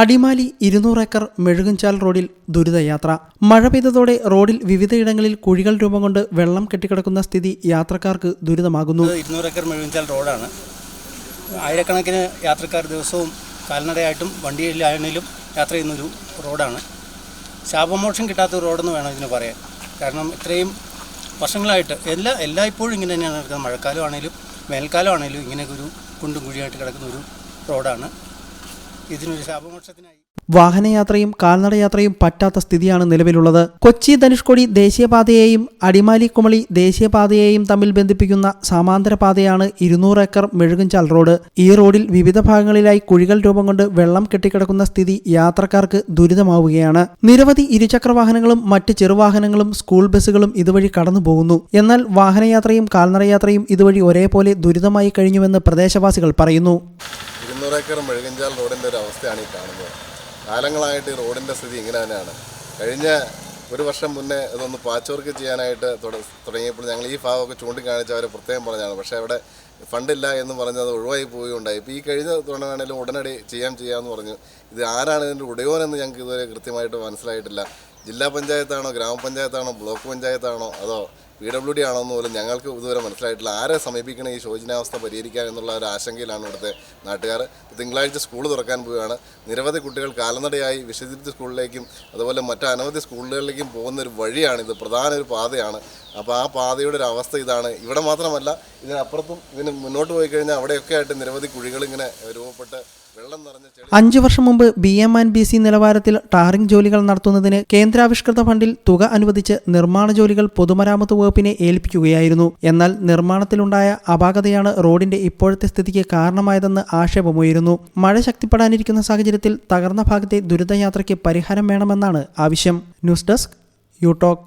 അടിമാലി ഇരുന്നൂറ് ഏക്കർ മെഴുകുംചാൽ റോഡിൽ ദുരിതയാത്ര. മഴ പെയ്തതോടെ റോഡിൽ വിവിധയിടങ്ങളിൽ കുഴികൾ രൂപം കൊണ്ട് വെള്ളം കെട്ടിക്കിടക്കുന്ന സ്ഥിതി യാത്രക്കാർക്ക് ദുരിതമാകുന്നു. ഇരുന്നൂറ് ഏക്കർ മെഴുകുംചാൽ റോഡാണ്. ആയിരക്കണക്കിന് യാത്രക്കാർ ദിവസവും കാൽനടയായിട്ടും വണ്ടിയിലാണെങ്കിലും യാത്ര ചെയ്യുന്നൊരു റോഡാണ്. ശാപമോക്ഷം കിട്ടാത്ത റോഡെന്ന് വേണം ഇതിന് പറയാൻ. കാരണം ഇത്രയും വർഷങ്ങളായിട്ട് എല്ലാ എല്ലായ്പ്പോഴും ഇങ്ങനെ തന്നെയാണ് നടക്കുന്നത്. മഴക്കാലമാണെങ്കിലും വേനൽക്കാലമാണെങ്കിലും ഇങ്ങനെയൊക്കെ ഇങ്ങനെ ഒരു കുണ്ടും കുഴിയായിട്ട് കിടക്കുന്ന ഒരു റോഡാണ്. വാഹനയാത്രയും കാൽനടയാത്രയും പറ്റാത്ത സ്ഥിതിയാണ് നിലവിലുള്ളത്. കൊച്ചി ധനുഷ്കോടി ദേശീയപാതയെയും അടിമാലി കുമളി ദേശീയപാതയെയും തമ്മിൽ ബന്ധിപ്പിക്കുന്ന സമാന്തര പാതയാണ് ഇരുന്നൂറ് ഏക്കർ മെഴുകുംചാൽ റോഡ്. ഈ റോഡിൽ വിവിധ ഭാഗങ്ങളിലായി കുഴികൾ രൂപം കൊണ്ട് വെള്ളം കെട്ടിക്കിടക്കുന്ന സ്ഥിതി യാത്രക്കാർക്ക് ദുരിതമാവുകയാണ്. നിരവധി ഇരുചക്ര വാഹനങ്ങളും മറ്റ് ചെറുവാഹനങ്ങളും സ്കൂൾ ബസ്സുകളും ഇതുവഴി കടന്നു പോകുന്നു. എന്നാൽ വാഹനയാത്രയും കാൽനടയാത്രയും ഇതുവഴി ഒരേപോലെ ദുരിതമായി കഴിഞ്ഞുവെന്ന് പ്രദേശവാസികൾ പറയുന്നു. ഏക്കർ മെഴുകഞ്ചാൽ റോഡിന്റെ ഒരു അവസ്ഥയാണ് ഈ കാണുന്നത്. കാലങ്ങളായിട്ട് ഈ റോഡിന്റെ സ്ഥിതി ഇങ്ങനെ തന്നെയാണ്. കഴിഞ്ഞ ഒരു വർഷം മുന്നേ ഇതൊന്ന് പാച്ച് വർക്ക് ചെയ്യാനായിട്ട് തുടങ്ങിയപ്പോൾ ഞങ്ങൾ ഈ ഭാഗമൊക്കെ ചൂണ്ടിക്കാണിച്ച് അവർ പ്രത്യേകം പറഞ്ഞാണ് പക്ഷേ അവിടെ ഫണ്ടില്ല എന്ന് പറഞ്ഞത് ഒഴിവായി പോവുകയുണ്ടായി. ഇപ്പോൾ ഈ കഴിഞ്ഞ തവണ വേണേലും ഉടനടി ചെയ്യാം ചെയ്യാമെന്ന് പറഞ്ഞു. ഇത് ആരാണ് ഇതിന്റെ ഉടയോനെന്ന് ഞങ്ങൾക്ക് ഇതുവരെ കൃത്യമായിട്ട് മനസ്സിലായിട്ടില്ല. ജില്ലാ പഞ്ചായത്താണോ ഗ്രാമപഞ്ചായത്താണോ ബ്ലോക്ക് പഞ്ചായത്താണോ അതോ പി ഡബ്ല്യു ഡി ആണോ എന്ന് പോലും ഞങ്ങൾക്ക് ഇതുവരെ മനസ്സിലായിട്ടില്ല. ആരെ സമീപിക്കണം ഈ ശോചനാവസ്ഥ പരിഹരിക്കാൻ എന്നുള്ള ഒരു ആശങ്കയിലാണ് ഇവിടുത്തെ നാട്ടുകാർ. തിങ്കളാഴ്ച സ്കൂൾ തുറക്കാൻ പോവുകയാണ്. നിരവധി കുട്ടികൾ കാലനടയായി വിശുദ്ധ സ്കൂളിലേക്കും അതുപോലെ മറ്റ് അനവധി സ്കൂളുകളിലേക്കും പോകുന്ന ഒരു വഴിയാണ് ഇത്. പ്രധാന ഒരു പാതയാണ്. അപ്പോൾ ആ പാതയുടെ ഒരു അവസ്ഥ ഇതാണ്. ഇവിടെ മാത്രമല്ല ഇതിനപ്പുറത്തും ഇതിന് മുന്നോട്ട് പോയി കഴിഞ്ഞാൽ അവിടെയൊക്കെ ആയിട്ട് നിരവധി കുഴികൾ ഇങ്ങനെ രൂപപ്പെട്ട് അഞ്ചു വർഷം മുമ്പ് B M and B C നിലവാരത്തിൽ ടാറിംഗ് ജോലികൾ നടത്തുന്നതിന് കേന്ദ്രാവിഷ്കൃത ഫണ്ടിൽ തുക അനുവദിച്ച് നിർമ്മാണ ജോലികൾ പൊതുമരാമത്ത് വകുപ്പിനെ ഏൽപ്പിക്കുകയായിരുന്നു. എന്നാൽ നിർമ്മാണത്തിലുണ്ടായ അപാകതയാണ് റോഡിന്റെ ഇപ്പോഴത്തെ സ്ഥിതിക്ക് കാരണമായതെന്ന് ആക്ഷേപമുയരുന്നു. മഴ ശക്തിപ്പെടാനിരിക്കുന്ന സാഹചര്യത്തിൽ തകർന്ന ഭാഗത്തെ ദുരിതയാത്രയ്ക്ക് പരിഹാരം വേണമെന്നാണ് ആവശ്യം. News desk യൂടോക്.